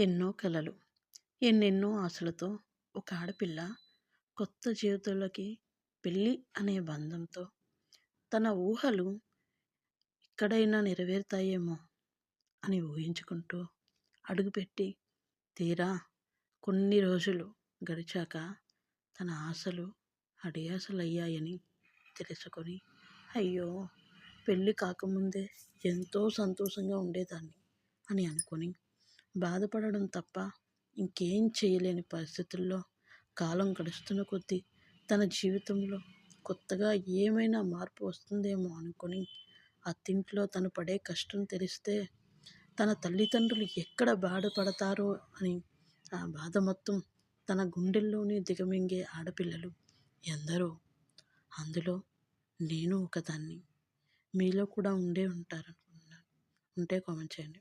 ఎన్నో కలలు ఎన్నెన్నో ఆశలతో ఒక ఆడపిల్ల కొత్త జీవితంలోకి పెళ్ళి అనే బంధంతో తన ఊహలు ఎక్కడైనా నెరవేరుతాయేమో అని ఊహించుకుంటూ అడుగుపెట్టి తీరా కొన్ని రోజులు గడిచాక తన ఆశలు అడియాసలయ్యాయని తెలుసుకొని అయ్యో పెళ్ళి కాకముందే ఎంతో సంతోషంగా ఉండేదాన్ని అని అనుకొని బాధపడడం తప్ప ఇంకేం చేయలేని పరిస్థితుల్లో కాలం గడుస్తున్న కొద్దీ తన జీవితంలో కొత్తగా ఏమైనా మార్పు వస్తుందేమో అనుకుని అత్తింట్లో తను పడే కష్టం తెలిస్తే తన తల్లిదండ్రులు ఎక్కడ బాధపడతారో అని ఆ బాధ మొత్తం తన గుండెల్లోనే దిగమింగే ఆడపిల్లలు ఎందరో. అందులో నేను ఒకదాన్ని. మీలో కూడా ఉండే ఉంటారనుకుంటున్నాను. ఉంటే కామెంట్ చేయండి.